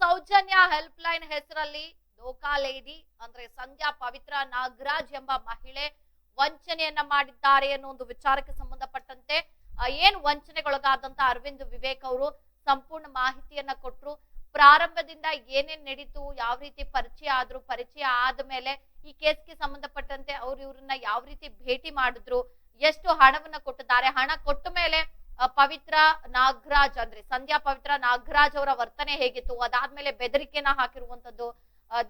Soujanya help line ಹೆಸರಲ್ಲಿ ಲೋಕಾ lady ಅಂದ್ರೆ ಸಂಧ್ಯಾ ಪವಿತ್ರ ನಾಗರಾಜ್ ಎಂಬ ಮಹಿಳೆ ವಂಚನೆಯನ್ನ ಮಾಡಿದ್ದಾರೆ ಅನ್ನೋ ಒಂದು ವಿಚಾರಕ್ಕೆ ಸಂಬಂಧಪಟ್ಟಂತೆ ಏನ್ ವಂಚನೆಗೊಳಗಾದಂತ ಅರವಿಂದ್ ವಿವೇಕ್ ಅವರು ಸಂಪೂರ್ಣ ಮಾಹಿತಿಯನ್ನ ಕೊಟ್ಟರು ಪ್ರಾರಂಭದಿಂದ ಏನೇನ್ ನಡೀತು, ಯಾವ ರೀತಿ ಪರಿಚಯ ಆದ್ರು, ಪರಿಚಯ ಆದ ಮೇಲೆ ಈ ಕೇಸ್ಗೆ ಸಂಬಂಧಪಟ್ಟಂತೆ ಅವ್ರು ಇವ್ರನ್ನ ಯಾವ ರೀತಿ ಭೇಟಿ ಮಾಡಿದ್ರು, ಎಷ್ಟು ಹಣವನ್ನ ಕೊಟ್ಟಿದ್ದಾರೆ, ಹಣ ಕೊಟ್ಟ ಮೇಲೆ ಪವಿತ್ರ ನಾಗರಾಜ್ ಅಂದ್ರೆ ಸಂಧ್ಯಾ ಪವಿತ್ರ ನಾಗರಾಜ್ ಅವರ ವರ್ತನೆ ಹೇಗಿತ್ತು? ಅದಾದ್ಮೇಲೆ ಬೆದರಿಕೆಯನ್ನ ಹಾಕಿರುವಂತದ್ದು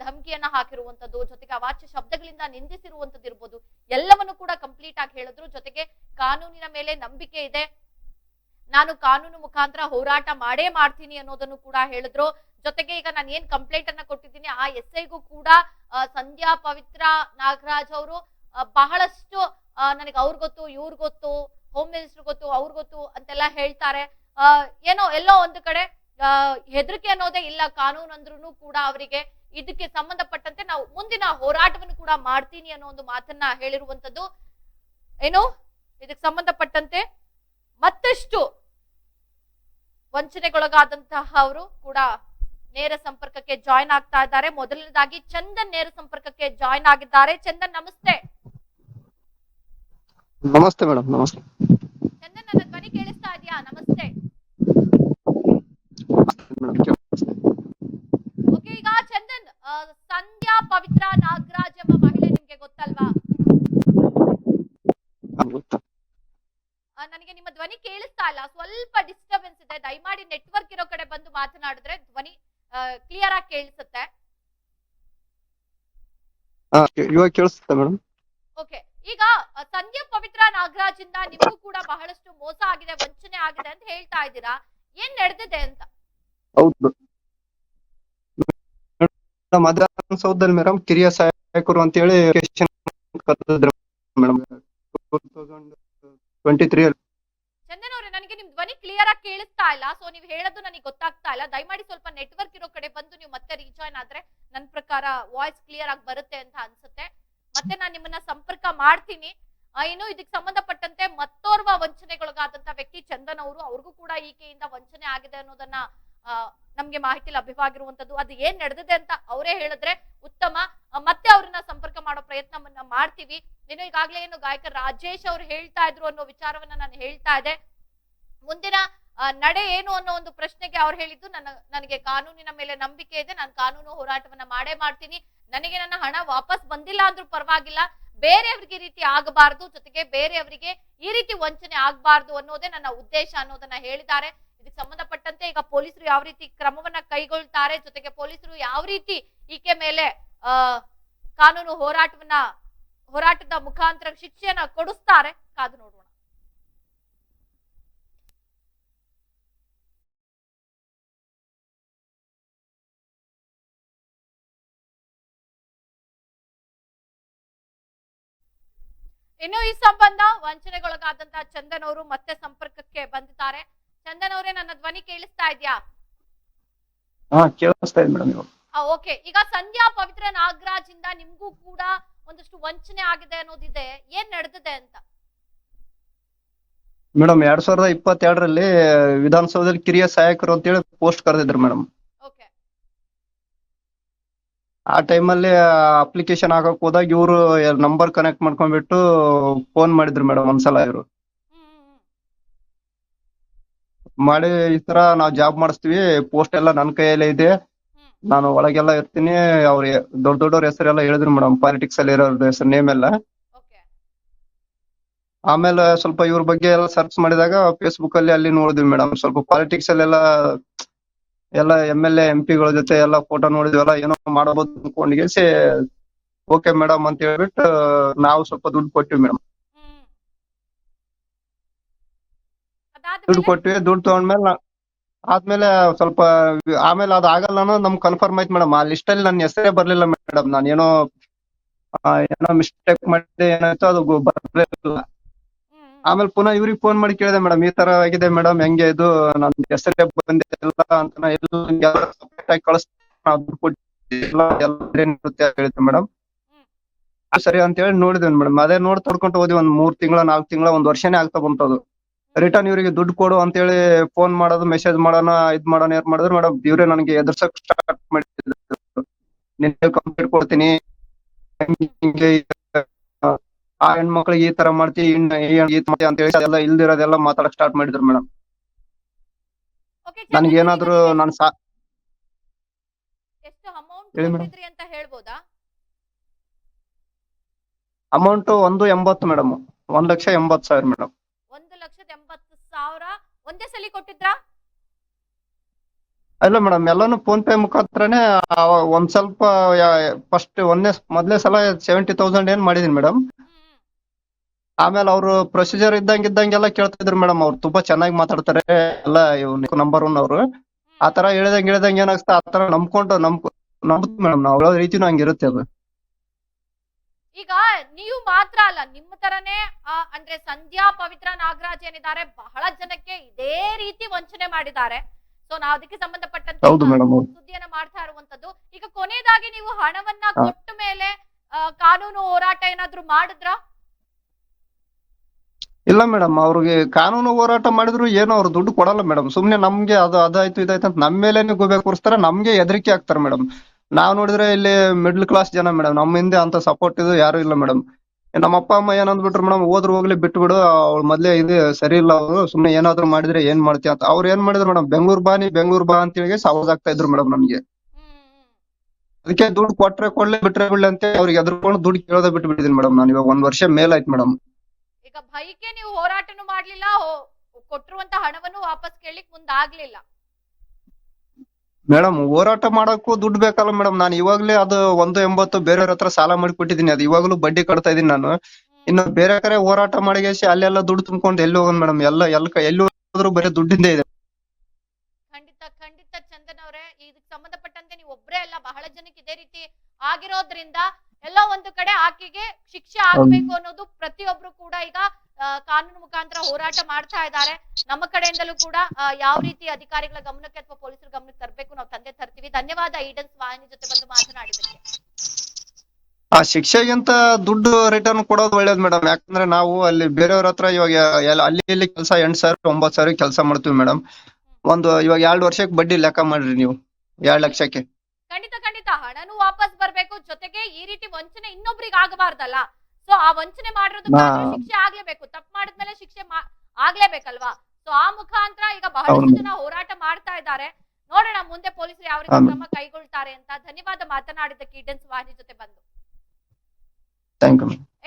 ಧಮಕಿಯನ್ನ ಹಾಕಿರುವಂತದ್ದು, ಜೊತೆಗೆ ಅವಾಚ್ಯ ಶಬ್ದಗಳಿಂದ ನಿಂದಿಸಿರುವಂತದ್ದು ಇರ್ಬೋದು, ಎಲ್ಲವನ್ನು ಕೂಡ ಕಂಪ್ಲೀಟ್ ಆಗಿ ಹೇಳಿದ್ರು. ಜೊತೆಗೆ ಕಾನೂನಿನ ಮೇಲೆ ನಂಬಿಕೆ ಇದೆ. ನಾನು ಕಾನೂನು ಮುಖಾಂತರ ಹೋರಾಟ ಮಾಡೇ ಮಾಡ್ತೀನಿ ಅನ್ನೋದನ್ನು ಕೂಡ ಹೇಳಿದ್ರು. ಜೊತೆಗೆ ಈಗ ನಾನು ಏನ್ ಕಂಪ್ಲೇಂಟ್ ಅನ್ನ ಕೊಟ್ಟಿದ್ದೀನಿ, ಆ ಎಸ್ ಐಗೂ ಕೂಡ ಸಂಧ್ಯಾ ಪವಿತ್ರ ನಾಗರಾಜ್ ಅವರು ಬಹಳಷ್ಟು ನನಗೆ ಅವ್ರ ಗೊತ್ತು, ಇವ್ರ ಗೊತ್ತು ಹೋಮ್ ಮಿನಿಸ್ಟರ್ ಗೊತ್ತು, ಅವ್ರ ಗೊತ್ತು ಅಂತೆಲ್ಲ ಹೇಳ್ತಾರೆ. ಏನೋ ಎಲ್ಲೋ ಒಂದು ಕಡೆ ಹೆದರಿಕೆ ಅನ್ನೋದೇ ಇಲ್ಲ, ಕಾನೂನು ಅಂದ್ರೂ ಕೂಡ ಅವರಿಗೆ ಇದಕ್ಕೆ ಸಂಬಂಧಪಟ್ಟಂತೆ ನಾವು ಮುಂದಿನ ಹೋರಾಟವನ್ನು ಕೂಡ ಮಾಡ್ತೀನಿ ಅನ್ನೋ ಒಂದು ಮಾತನ್ನ ಹೇಳಿರುವಂತದ್ದು. ಏನು? ಇದಕ್ಕೆ ಸಂಬಂಧಪಟ್ಟಂತೆ ಮತ್ತಷ್ಟು ವಂಚನೆಗೊಳಗಾದಂತಹ ಅವರು ಕೂಡ ನೇರ ಸಂಪರ್ಕಕ್ಕೆ ಜಾಯಿನ್ ಆಗ್ತಾ ಇದ್ದಾರೆ. ಮೊದಲನೇದಾಗಿ ಚಂದನ್ ನೇರ ಸಂಪರ್ಕಕ್ಕೆ ಜಾಯಿನ್ ಆಗಿದ್ದಾರೆ. ಚಂದನ್, ನಮಸ್ತೆ. ನಮಸ್ತೆ ಮೇಡಮ್ ನಮಸ್ತೆ. ಚಂದನ್ ನನ್ನ ಧ್ವನಿ ಕೇಳಿಸ್ತಾ ಇದೆಯಾ? ನಮಸ್ತೆ. ಓಕೆ ಈಗ ಚಂದನ್ ಸಂಧ್ಯಾ ಪವಿತ್ರ ನಾಗರಾಜ್ ಎಂಬ ಮಹಿಳೆ ನಿಮ್ಗೆ ಗೊತ್ತಲ್ವಾ? ನನಗೆ ನಿಮ್ಮ ಧ್ವನಿ ಕೇಳಿಸ್ತಾ ಇಲ್ಲ. ಸ್ವಲ್ಪ ಡಿಸ್ಟರ್ಬೆನ್ಸ್ ಇದೆ. ದಯಮಾಡಿ ನೆಟ್ವರ್ಕ್ ಇರೋ ಕಡೆ ಬಂದು ಮಾತನಾಡಿದ್ರೆ ಧ್ವನಿ ಕ್ಲಿಯರ್ ಆಗಿ ಕೇಳಿಸುತ್ತೆ. ಇವಾಗ ಕೇಳಿಸುತ್ತೆ ಮೇಡಮ್. ಓಕೆ ಈಗ ಸಂಧ್ಯಾ ಪವಿತ್ರ ನಾಗರಾಜ್ ಇಂದ ನಿಮಗೂ ಕೂಡ ಬಹಳಷ್ಟು ಮೋಸ ಆಗಿದೆ ವಂಚನೆ ಆಗಿದೆ ಅಂತ ಹೇಳ್ತಾ ಇದ್ದೀರಾ? ಏನ್ ನಡೆದಿದೆ ಅಂತ? ಹೌದು. ಮೇಡಮ್ ವಿಧಾನಸೌಧದಲ್ಲಿ ಮೇಡಮ್ ಕಿರಿಯ ಸಹಾಯಕರು ಅಂತ ಹೇಳಿ ಮೇಡಮ್. ಟ್ವೆಂಟಿ ತ್ರೀ ಚಂದನ್ ಅವ್ರೆ ನನಗೆ ನಿಮ್ ಧ್ವನಿ ಕ್ಲಿಯರ್ ಆಗಿ ಕೇಳಿಸ್ತಾ ಇಲ್ಲ ಸೊ ನೀವು ಹೇಳೋದು ನನಗೆ ಗೊತ್ತಾಗ್ತಾ ಇಲ್ಲ. ದಯಮಾಡಿ ಸ್ವಲ್ಪ ನೆಟ್ವರ್ಕ್ ಇರೋ ಕಡೆ ಬಂದು ನೀವು ಮತ್ತೆ ರೀಜಾಯ್ನ್ ಆದ್ರೆ ನನ್ನ ಪ್ರಕಾರ ವಾಯ್ಸ್ ಕ್ಲಿಯರ್ ಆಗಿ ಬರುತ್ತೆ ಅಂತ ಅನ್ಸುತ್ತೆ. ಮತ್ತೆ ನಾನು ನಿಮ್ಮನ್ನ ಸಂಪರ್ಕ ಮಾಡ್ತೀನಿ. ಇನ್ನು ಇದಕ್ಕೆ ಸಂಬಂಧಪಟ್ಟಂತೆ ಮತ್ತೋರ್ವ ವಂಚನೆಗೊಳಗಾದಂತ ವ್ಯಕ್ತಿ ಚಂದನ್ ಅವರು, ಅವ್ರಿಗೂ ಕೂಡ ಈಕೆಯಿಂದ ವಂಚನೆ ಆಗಿದೆ ಅನ್ನೋದನ್ನ ನಮ್ಗೆ ಮಾಹಿತಿ ಲಭ್ಯವಾಗಿರುವಂತದ್ದು. ಅದು ಏನ್ ನಡೆದಿದೆ ಅಂತ ಅವರೇ ಹೇಳಿದ್ರೆ ಉತ್ತಮ. ಮತ್ತೆ ಅವ್ರನ್ನ ಸಂಪರ್ಕ ಮಾಡೋ ಪ್ರಯತ್ನವನ್ನ ಮಾಡ್ತೀವಿ. ಇನ್ನು ಈಗಾಗಲೇ ಏನು ಗಾಯಕ ರಾಜೇಶ್ ಅವ್ರು ಹೇಳ್ತಾ ಇದ್ರು ಅನ್ನೋ ವಿಚಾರವನ್ನ ನಾನು ಹೇಳ್ತಾ ಇದ್ದೆ. ಮುಂದಿನ ನಡೆ ಏನು ಅನ್ನೋ ಒಂದು ಪ್ರಶ್ನೆಗೆ ಅವ್ರು ಹೇಳಿದ್ದು ನನ್ನ, ನನಗೆ ಕಾನೂನಿನ ಮೇಲೆ ನಂಬಿಕೆ ಇದೆ. ನಾನು ಕಾನೂನು ಹೋರಾಟವನ್ನ ಮಾಡೇ ಮಾಡ್ತೀನಿ. ನನಗೆ ನನ್ನ ಹಣ ವಾಪಸ್ ಬಂದಿಲ್ಲ ಅಂದ್ರೂ ಪರವಾಗಿಲ್ಲ. ಬೇರೆಯವ್ರಿಗೆ ಈ ರೀತಿ ಆಗಬಾರ್ದು, ಜೊತೆಗೆ ಬೇರೆಯವರಿಗೆ ಈ ರೀತಿ ವಂಚನೆ ಆಗಬಾರ್ದು ಅನ್ನೋದೇ ನನ್ನ ಉದ್ದೇಶ ಅನ್ನೋದನ್ನ ಹೇಳಿದ್ದಾರೆ. ಇದಕ್ಕೆ ಸಂಬಂಧಪಟ್ಟಂತೆ ಈಗ ಪೊಲೀಸರು ಯಾವ ರೀತಿ ಕ್ರಮವನ್ನ ಕೈಗೊಳ್ತಾರೆ, ಜೊತೆಗೆ ಪೊಲೀಸರು ಯಾವ ರೀತಿ ಈಕೆ ಮೇಲೆ ಕಾನೂನು ಹೋರಾಟವನ್ನ, ಹೋರಾಟದ ಮುಖಾಂತರ ಶಿಕ್ಷೆಯನ್ನ ಕೊಡಿಸ್ತಾರೆ, ಕಾದು ನೋಡೋಣ. ಇನ್ನು ಈ ಸಂಬಂಧ ವಂಚನೆಗೊಳಗಾದಂತ ಚಂದನ್ ಅವರು ಮತ್ತೆ ಸಂಪರ್ಕಕ್ಕೆ ಬಂದಿದ್ದಾರೆ. ಚಂದನ್ ಅವರೇ ನನ್ನ ಧ್ವನಿ ಕೇಳಿಸ್ತಾ ಇದ್ಯಾ? ಕೇಳಿಸ್ತಾ ಇದೆ ಮೇಡಮ್ ಓಕೆ. ಈಗ ಸಂಧ್ಯಾ ಪವಿತ್ರ ನಾಗರಾಜ್ ಇಂದ ನಿಮ್ಗೂ ಕೂಡ ಒಂದಷ್ಟು ವಂಚನೆ ಆಗಿದೆ ಅನ್ನೋದಿದೆ. ಏನ್ ನಡೆದಿದೆ ಅಂತ? ಮೇಡಮ್ ಎರಡ್ ಸಾವಿರದ ಇಪ್ಪತ್ತೆರಡರಲ್ಲಿ ವಿಧಾನಸೌಧದಲ್ಲಿ ಕಿರಿಯ ಸಹಾಯಕರು ಅಂತ ಹೇಳಿ ಪೋಸ್ಟ್ ಕರೆದಿದ್ರು ಮೇಡಮ್. ಆ ಟೈಮಲ್ಲಿ ಅಪ್ಲಿಕೇಶನ್ ಹಾಕಕ್ ಹೋದಾಗ ಇವರು ನಂಬರ್ ಕನೆಕ್ಟ್ ಮಾಡ್ಕೊಂಡ್ಬಿಟ್ಟು ಫೋನ್ ಮಾಡಿದ್ರು ಮೇಡಮ್ ಒಂದ್ಸಲ ಇವರು. ಮಾಡಿ ಈ ತರ ನಾವ್ ಜಾಬ್ ಮಾಡಿಸ್ತೀವಿ ಪೋಸ್ಟ್ ಎಲ್ಲ ನನ್ನ ಕೈಯಲ್ಲೇ ಇದೆ. ನಾನು ಒಳಗೆಲ್ಲ ಇರ್ತೀನಿ ಅವ್ರ ದೊಡ್ಡ ದೊಡ್ಡವ್ರ ಹೆಸರೆಲ್ಲ ಹೇಳಿದ್ರು ಮೇಡಮ್ ಪಾಲಿಟಿಕ್ಸ್ ಅಲ್ಲಿ ಇರೋರ್ದು ಹೆಸರು ನೇಮ್ ಎಲ್ಲ. ಆಮೇಲೆ ಸ್ವಲ್ಪ ಇವ್ರ ಬಗ್ಗೆ ಎಲ್ಲ ಸರ್ಚ್ ಮಾಡಿದಾಗ ಫೇಸ್ಬುಕ್ ಅಲ್ಲಿ ಅಲ್ಲಿ ನೋಡಿದ್ವಿ ಮೇಡಮ್ ಸ್ವಲ್ಪ ಪಾಲಿಟಿಕ್ಸ್ ಅಲ್ಲೆಲ್ಲ ಎಲ್ಲ ಎಂ ಎಲ್ ಎ ಎಂ ಪಿಗಳ ಜೊತೆ ಎಲ್ಲ ಫೋಟೋ ನೋಡಿದ್ವಲ್ಲ ಏನೋ ಮಾಡಬಹುದು ಅನ್ಕೊಂಡಿಗೆಸಿ ಓಕೆ ಮೇಡಮ್ ಅಂತ ಹೇಳ್ಬಿಟ್ಟು ನಾವು ಸ್ವಲ್ಪ ದುಡ್ಡು ಕೊಟ್ಟಿವಿ ಮೇಡಮ್ ದುಡ್ಡು ಕೊಟ್ಟಿವಿ ದುಡ್ಡು ತಗೊಂಡ್ಮೇಲೆ ಆದ್ಮೇಲೆ ಸ್ವಲ್ಪ ಆಮೇಲೆ ಅದು ಆಗಲ್ಲ ಅನ್ನೋದು ನಮ್ಗೆ ಕನ್ಫರ್ಮ್ ಆಯ್ತು ಮೇಡಮ್ ಆ ಲಿಸ್ಟ್ ಅಲ್ಲಿ ನನ್ನ ಹೆಸರೇ ಬರ್ಲಿಲ್ಲ ಮೇಡಮ್ ನಾನು ಏನೋ ಏನೋ ಮಿಸ್ಟೇಕ್ ಮಾಡಿದೆ ಏನಾಯ್ತು ಅದು ಬರ್ಲಿಲ್ಲ. ಆಮೇಲೆ ಪುನಃ ಇವ್ರಿಗೆ ಫೋನ್ ಮಾಡಿ ಕೇಳಿದೆ, ಮೇಡಮ್, ಈ ತರ ಆಗಿದೆ ಮೇಡಮ್, ಹೆಂಗೆ ಇದು, ನನ್ ಹೆಸರೇ ಬಂದಿಲ್ಲ ಅಂತ ಹೇಳಿದ್ದೆ ಮೇಡಮ್. ಸರಿ ಅಂತ ಹೇಳಿ ನೋಡಿದ್ವಿ ಮೇಡಮ್. ಅದೇ ನೋಡಿ ತೊಡ್ಕೊಂಡು ಹೋದ್ವಿ ಒಂದ್ ಮೂರ್ ತಿಂಗಳ, ನಾಲ್ಕು ತಿಂಗಳ, ಒಂದ್ ವರ್ಷನೇ ಆಗ್ತಾ ಬಂತದು. ರಿಟರ್ನ್ ಇವರಿಗೆ ದುಡ್ಡು ಕೊಡು ಅಂತ ಹೇಳಿ ಫೋನ್ ಮಾಡೋದು ಮೆಸೇಜ್ ಮಾಡೋಣ, ಇದ್ ಮಾಡೋಣ ಏನ್ ಮಾಡಿದ್ರು ಮೇಡಮ್, ಇವ್ರೆ ನನಗೆ ಎದುರ್ಸಕ್ ಸ್ಟಾರ್ಟ್ ಮಾಡಿದ್ರು. ನಿನ್ನೆ ಕಂಪ್ಲೇಂಟ್ ಕೊಡ್ತೀನಿ ಆ ಹೆಣ್ಮಕ್ಳಿಗೆ ಈ ತರ ಮಾಡ್ತಿ ಈ ಈ ತರ ಅಂತ ಹೇಳಿ ಅದೆಲ್ಲ ಇಲ್ದಿರೋದೆಲ್ಲ ಮಾತಾಡಕ್ ಸ್ಟಾರ್ಟ್ ಮಾಡಿದ್ರು ಮೇಡಮ್ ಓಕೆ ನನಗೆ ಏನಾದ್ರು ನಾನು ಸಾ ಅಮೌಂಟ್ ಒಂದು ಎಂಬತ್ತು ಮೇಡಮ್ ಒಂದ್ ಲಕ್ಷ ಎಂಬತ್ತು ಸಾವಿರ ಮೇಡಮ್ ಒಂದು ಲಕ್ಷದ ಎಂಬತ್ತು ಸಾವಿರ ಒಂದೇ ಸಲ ಕೊಟ್ಟಿದ್ರಾ? ಇಲ್ಲ ಮೇಡಮ್ ಎಲ್ಲಾನು ಫೋನ್ ಪೇ ಮುಖಾಂತರನೇ ಒಂದ್ ಸ್ವಲ್ಪ ಫಸ್ಟ್ ಒಂದೇ ಮೊದ್ಲೇ ಸಲ ಸೆವೆಂಟಿ ತೌಸಂಡ್ ಏನ್ ಮಾಡಿದೀನಿ ಮೇಡಮ್. ಆಮೇಲೆ ಅವರು ಪ್ರೊಸೀಜರ್ ಇದ್ದಂಗ ಇದ್ದಂಗೆಲ್ಲ ಕೇಳ್ತಿದ್ರು ಮೇಡಮ್ ಅವ್ರು. ತುಂಬಾ ಚೆನ್ನಾಗಿ ಮಾತಾಡ್ತಾರೆ. ಎಲ್ಲ ನಂಬರ್ ಒನ್ ಅವರು. ಆತರ ತರ ಹೇಳಿದಂಗೆ ಹೇಳಿದಂಗೆ ಏನಾಗ್ತದೆ ಆ ತರ ನಂಬ್ಕೊಂಡು ನಂಬ್ ನಂಬ್ತು ಮೇಡಮ್ ನಾವು. ಹೇಳೋ ರೀತಿನೂ ಹಂಗಿರುತ್ತೆ ಅದು. ಈಗ ನೀವು ಮಾತ್ರ ಅಲ್ಲ ನಿಮ್ಮ ತರನೇ ಅಂದ್ರೆ ಸಂಧ್ಯಾ ಪವಿತ್ರ ನಾಗರಾಜ್ ಏನಿದ್ದಾರೆ ಬಹಳ ಜನಕ್ಕೆ ಇದೇ ರೀತಿ ವಂಚನೆ ಮಾಡಿದ್ದಾರೆ. ಸೊ ನಾವು ಅದಕ್ಕೆ ಸಂಬಂಧಪಟ್ಟಂತ ಸುದ್ದಿಯನ್ನ ಮಾಡ್ತಾ ಇರುವಂತದ್ದು. ಈಗ ಕೊನೆಯದಾಗಿ ನೀವು ಹಣವನ್ನ. ಕೊಟ್ಟ ಮೇಲೆ ಕಾನೂನು ಹೋರಾಟ ಏನಾದ್ರೂ ಮಾಡಿದ್ರಾ? ಇಲ್ಲ ಮೇಡಮ್, ಅವ್ರಿಗೆ ಕಾನೂನು ಹೋರಾಟ ಮಾಡಿದ್ರು ಏನು ಅವ್ರು ದುಡ್ಡು ಕೊಡಲ್ಲ ಮೇಡಮ್. ಸುಮ್ನೆ ನಮ್ಗೆ ಅದು ಅದಾಯ್ತು ಇದಾಯ್ತು ಅಂತ ನಮ್ಮ ಮೇಲೇನೆ ಗೋಬೆ ಕೂರಿಸ್ತಾರೆ, ನಮ್ಗೆ ಹೆದರಿಕೆ ಆಗ್ತಾರೆ ಮೇಡಮ್. ನಾವ್ ನೋಡಿದ್ರೆ ಇಲ್ಲಿ ಮಿಡ್ಲ್ ಕ್ಲಾಸ್ ಜನ ಮೇಡಮ್ ನಮ್ಮ ಹಿಂದೆ ಅಂತ ಸಪೋರ್ಟ್ ಇದು ಯಾರು ಇಲ್ಲ ಮೇಡಮ್. ನಮ್ಮ ಅಪ್ಪ, ಅಮ್ಮ ಏನಂದ್ಬಿಟ್ರು ಮೇಡಮ್, ಹೋದ್ರು ಹೋಗ್ಲಿ ಬಿಟ್ಟು ಬಿಡು, ಅವ್ಳ ಮೊದ್ಲೇ ಇದು ಸರಿ ಇಲ್ಲ ಅವರು, ಸುಮ್ನೆ ಏನಾದ್ರು ಮಾಡಿದ್ರೆ ಏನ್ ಮಾಡ್ತೀಯ ಅಂತ. ಅವ್ರು ಏನ್ ಮಾಡಿದ್ರು ಮೇಡಮ್, ಬೆಂಗಳೂರು ಬಾ, ನೀ ಬೆಂಗಳೂರು ಬಾ ಅಂತ ಹೇಳಿ ಆಗ್ತಾ ಇದ್ರು ಮೇಡಮ್ ನಮ್ಗೆ. ಅದಕ್ಕೆ ದುಡ್ಡು ಕೊಟ್ರೆ ಕೊಡ್ಲಿ, ಬಿಟ್ರೆ ಬಿಡ್ಲಿ ಅಂತ ಅವ್ರಿಗೆ ಎದ್ರುಕೊಂಡು ದುಡ್ಡು ಕೇಳೋದೇ ಬಿಟ್ಟು ಬಿಟ್ಟಿದ್ದೀನಿ ಮೇಡಮ್ ನಾನು ಇವಾಗ ಒಂದ್ ವರ್ಷ ಮೇಲಾಯ್ತು ಮೇಡಮ್. ಈಗ ಭಯಕ್ಕೆ ನೀವು ಹೋರಾಟನು ಮಾಡ್ಲಿಲ್ಲ ಕೊಟ್ಟಿರುವಂತ ಹಣವನ್ನು ವಾಪಸ್ ಕೇಳಲಿಕ್ಕೆ ಮುಂದಾಗ್ಲಿಲ್ಲ. ಮೇಡಮ್ ಹೋರಾಟ ಮಾಡಕ್ಕೂ ದುಡ್ಡು ಬೇಕಲ್ಲ ಮೇಡಮ್. ನಾನು ಇವಾಗ್ಲೇ ಅದು ಒಂದು ಎಂಬತ್ತು ಬೇರೆಯವ್ರ ಹತ್ರ ಸಾಲ ಮಾಡಿ ಕೊಟ್ಟಿದ್ದೀನಿ ಅದು ಇವಾಗ್ಲೂ ಬಡ್ಡಿ ಕಟ್ತಾ ಇದೀನಿ ನಾನು. ಇನ್ನು ಬೇರೆ ಕಡೆ ಹೋರಾಟ ಮಾಡಿಗೇಸಿ ಅಲ್ಲೆಲ್ಲ ದುಡ್ಡು ತುಂಬಿಕೊಂಡು ಎಲ್ಲಿ ಹೋಗೋಣ ಮೇಡಮ್? ಎಲ್ಲ ಎಲ್ಲ ಎಲ್ಲಿ ಹೋದ್ರು ಬರೀ ದುಡ್ಡಿಂದ ಇದೆ. ಖಂಡಿತ ಖಂಡಿತ ಚಂದನ್ ಅವರೇ ಇದಕ್ಕೆ ಸಂಬಂಧಪಟ್ಟಂತೆ ನೀವು ಒಬ್ರೇ ಅಲ್ಲ. ಬಹಳ ಜನಕ್ಕೆ ಇದೇ ರೀತಿ ಆಗಿರೋದ್ರಿಂದ ಎಲ್ಲ ಒಂದು ಕಡೆ ಆಕೆಗೆ ಶಿಕ್ಷೆ ಆಗ್ಬೇಕು ಅನ್ನೋದು ಪ್ರತಿಯೊಬ್ರು ಕೂಡ ಈಗ ಕಾನೂನು ಮುಖಾಂತರ ಹೋರಾಟ ಮಾಡ್ತಾ ಇದ್ದಾರೆ. ನಮ್ಮ ಕಡೆಯಿಂದಲೂ ಕೂಡ ಯಾವ ರೀತಿ ಅಧಿಕಾರಿಗಳ ಗಮನಕ್ಕೆ ಅಥವಾ ಪೊಲೀಸರ ಗಮನಕ್ಕೆ ತರಬೇಕು ನಾವು ತಂದೆ ತರ್ತೀವಿ. ಧನ್ಯವಾದ ಈಡನ್ಸ್ ವಾಹಿನಿ ಜೊತೆ ಬಂದು ಮಾತನಾಡಿದ್ದಕ್ಕೆ. ಆ ಶಿಕ್ಷೆಗಿಂತ ದುಡ್ಡು ರಿಟರ್ನ್ ಕೊಡೋದು ಒಳ್ಳೇದು ಮೇಡಮ್ ಯಾಕಂದ್ರೆ ನಾವು ಅಲ್ಲಿ ಬೇರೆಯವ್ರ ಹತ್ರ ಇವಾಗ ಅಲ್ಲಿ ಇಲ್ಲಿ ಕೆಲಸ ಎಂಟ್ ಸಾವಿರ ಒಂಬತ್ತು ಸಾವಿರ ಕೆಲಸ ಮಾಡ್ತೀವಿ ಮೇಡಮ್ ಒಂದು ಇವಾಗ ಎರಡು ವರ್ಷಕ್ಕೆ ಬಡ್ಡಿ ಲೆಕ್ಕ ಮಾಡ್ರಿ ನೀವು. ಎರಡು ಲಕ್ಷಕ್ಕೆ. ಖಂಡಿತ. ಹಣನು ವಾಪಸ್ ಬರ್ಬೇಕು. ಜೊತೆಗೆ ಈ ರೀತಿ ವಂಚನೆ ಇನ್ನೊಬ್ರಿಗೆ ಆಗಬಾರ್ದಲ್ಲ. ಸೊ ಆ ವಂಚನೆ ಮಾಡಿರೋದು ಶಿಕ್ಷೆ ಆಗ್ಲೇಬೇಕು. ತಪ್ಪು ಮಾಡಿದ್ಮೇಲೆ ಶಿಕ್ಷೆ ಆಗ್ಲೇಬೇಕಲ್ವಾ? ಸೊ ಆ ಮುಖಾಂತರ ಈಗ ಬಹಳಷ್ಟು ಜನ ಹೋರಾಟ ಮಾಡ್ತಾ ಇದ್ದಾರೆ. ನೋಡೋಣ ಮುಂದೆ ಪೊಲೀಸರು ಯಾವ ರೀತಿ ಕ್ರಮ ಕೈಗೊಳ್ತಾರೆ ಅಂತ. ಧನ್ಯವಾದ ಮಾತನಾಡಿದ್ದಕ್ಕೆ ಈಡನ್ಸ್ ವಾಹಿನಿ ಜೊತೆ ಬಂದು.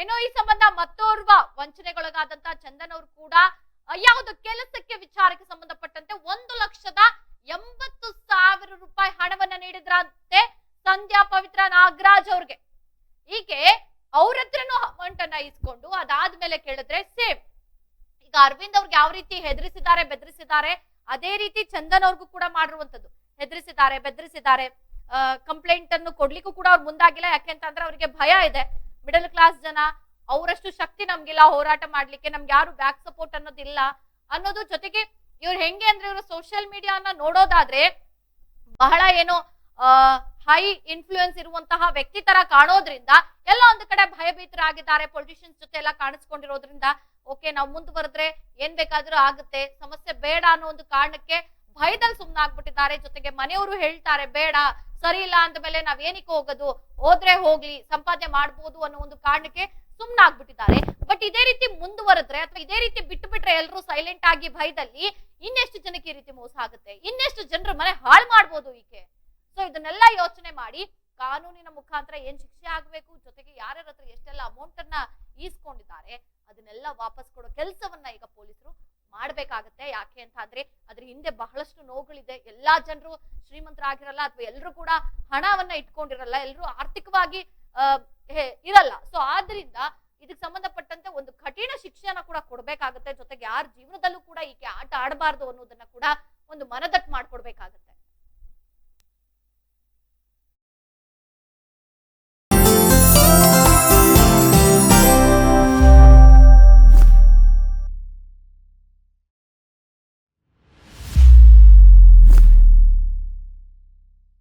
ಏನೋ ಈ ಸಂಬಂಧ ಮತ್ತೋರ್ವ ವಂಚನೆಗೊಳಗಾದಂತ ಚಂದನ್ ಅವರು ಕೂಡ ಯಾವುದು ಕೆಲಸಕ್ಕೆ ವಿಚಾರಕ್ಕೆ ಸಂಬಂಧಪಟ್ಟಂತೆ ಒಂದು ಲಕ್ಷದ ಎಂಬತ್ತು ಸಾವಿರ ರೂಪಾಯಿ ಹಣವನ್ನ ನೀಡಿದ್ರಂತೆ ಸಂಧ್ಯಾ ನಾಗರಾಜ್ ಅವ್ರಿಗೆ. ಹೀಗೆ ಅವ್ರ ಹತ್ರನೂ ಅಮೌಂಟ್ ಇಸ್ಕೊಂಡು ಅದಾದ್ಮೇಲೆ ಕೇಳಿದ್ರೆ ಸೇಫ್ ಈಗ ಅರವಿಂದ್ ಅವ್ರಿಗೆ ಯಾವ ರೀತಿ ಹೆದರಿಸಿದ್ದಾರೆ, ಬೆದರಿಸಿದ್ದಾರೆ, ಅದೇ ರೀತಿ ಚಂದನ್ ಅವ್ರಿಗೂ ಕೂಡ ಮಾಡಿರುವಂತದ್ದು ಹೆದರಿಸಿದ್ದಾರೆ, ಬೆದರಿಸಿದ್ದಾರೆ. ಕಂಪ್ಲೇಂಟ್ ಅನ್ನು ಕೊಡ್ಲಿಕ್ಕೂ ಕೂಡ ಅವ್ರು ಮುಂದಾಗಿಲ್ಲ. ಯಾಕೆಂತಂದ್ರೆ ಅವ್ರಿಗೆ ಭಯ ಇದೆ. ಮಿಡಲ್ ಕ್ಲಾಸ್ ಜನ, ಅವರಷ್ಟು ಶಕ್ತಿ ನಮ್ಗಿಲ್ಲ ಹೋರಾಟ ಮಾಡ್ಲಿಕ್ಕೆ. ನಮ್ಗೆ ಯಾರು ಬ್ಯಾಕ್ ಸಪೋರ್ಟ್ ಅನ್ನೋದಿಲ್ಲ ಅನ್ನೋದು ಜೊತೆಗೆ ಇವ್ರು ಹೆಂಗೆ ಅಂದ್ರೆ ಇವರು ಸೋಷಿಯಲ್ ಮೀಡಿಯಾನ ನೋಡೋದಾದ್ರೆ ಬಹಳ ಏನು ಹೈ ಇನ್ಫ್ಲೂಯೆನ್ಸ್ ಇರುವಂತಹ ವ್ಯಕ್ತಿ ತರ ಕಾಣೋದ್ರಿಂದ ಎಲ್ಲ ಒಂದು ಕಡೆ ಭಯಭೀತರಾಗಿದ್ದಾರೆ. ಪೊಲಿಟಿಷಿಯನ್ಸ್ ಜೊತೆ ಎಲ್ಲ ಕಾಣಿಸ್ಕೊಂಡಿರೋದ್ರಿಂದ ಓಕೆ ನಾವು ಮುಂದುವರೆದ್ರೆ ಏನ್ ಬೇಕಾದ್ರೂ ಆಗುತ್ತೆ. ಸಮಸ್ಯೆ ಬೇಡ ಅನ್ನೋ ಒಂದು ಕಾರಣಕ್ಕೆ ಭಯದಲ್ಲಿ ಸುಮ್ನಾಗ್ಬಿಟ್ಟಿದ್ದಾರೆ. ಜೊತೆಗೆ ಮನೆಯವರು ಹೇಳ್ತಾರೆ, ಬೇಡ, ಸರಿ ಇಲ್ಲ ಅಂದ ಮೇಲೆ ನಾವ್ ಏನಕ್ಕೆ ಹೋಗೋದು? ಹೋದ್ರೆ ಹೋಗ್ಲಿ, ಸಂಪಾದನೆ ಮಾಡ್ಬೋದು ಅನ್ನೋ ಒಂದು ಕಾರಣಕ್ಕೆ ಸುಮ್ನಾಗ್ಬಿಟ್ಟಿದ್ದಾರೆ. ಬಟ್ ಇದೇ ರೀತಿ ಮುಂದುವರೆದ್ರೆ ಅಥವಾ ಇದೇ ರೀತಿ ಬಿಟ್ಟು ಬಿಟ್ರೆ ಎಲ್ಲರೂ ಸೈಲೆಂಟ್ ಆಗಿ ಭಯದಲ್ಲಿ ಇನ್ನೆಷ್ಟು ಜನಕ್ಕೆ ಈ ರೀತಿ ಮೋಸ ಆಗುತ್ತೆ? ಇನ್ನೆಷ್ಟು ಜನರ ಮನೆ ಹಾಳು ಮಾಡ್ಬೋದು ಈಕೆ? ಸೊ ಇದನ್ನೆಲ್ಲ ಯೋಚನೆ ಮಾಡಿ ಕಾನೂನಿನ ಮುಖಾಂತರ ಏನ್ ಶಿಕ್ಷೆ ಆಗ್ಬೇಕು, ಜೊತೆಗೆ ಯಾರ್ಯಾರ ಹತ್ರ ಎಷ್ಟೆಲ್ಲ ಅಮೌಂಟ್ ಅನ್ನ ಈಸ್ಕೊಂಡಿದ್ದಾರೆ, ಅದನ್ನೆಲ್ಲ ವಾಪಸ್ ಕೊಡೋ ಕೆಲಸವನ್ನ ಈಗ ಪೊಲೀಸರು ಮಾಡ್ಬೇಕಾಗತ್ತೆ. ಯಾಕೆ ಅಂತ ಅಂದ್ರೆ ಅದ್ರ ಹಿಂದೆ ಬಹಳಷ್ಟು ನೋವುಗಳಿದೆ. ಎಲ್ಲಾ ಜನರು ಶ್ರೀಮಂತರಾಗಿರಲ್ಲ ಅಥವಾ ಎಲ್ಲರೂ ಕೂಡ ಹಣವನ್ನ ಇಟ್ಕೊಂಡಿರಲ್ಲ ಎಲ್ಲರೂ ಆರ್ಥಿಕವಾಗಿ ಇರಲ್ಲ. ಸೊ ಆದ್ರಿಂದ ಇದಕ್ಕೆ ಸಂಬಂಧಪಟ್ಟಂತೆ ಒಂದು ಕಠಿಣ ಶಿಕ್ಷೆಯನ್ನ ಕೂಡ ಕೊಡ್ಬೇಕಾಗತ್ತೆ. ಜೊತೆಗೆ ಯಾರ ಜೀವನದಲ್ಲೂ ಕೂಡ ಈಕೆ ಆಟ ಆಡಬಾರ್ದು ಅನ್ನೋದನ್ನ ಕೂಡ ಒಂದು ಮನದಟ್ಟು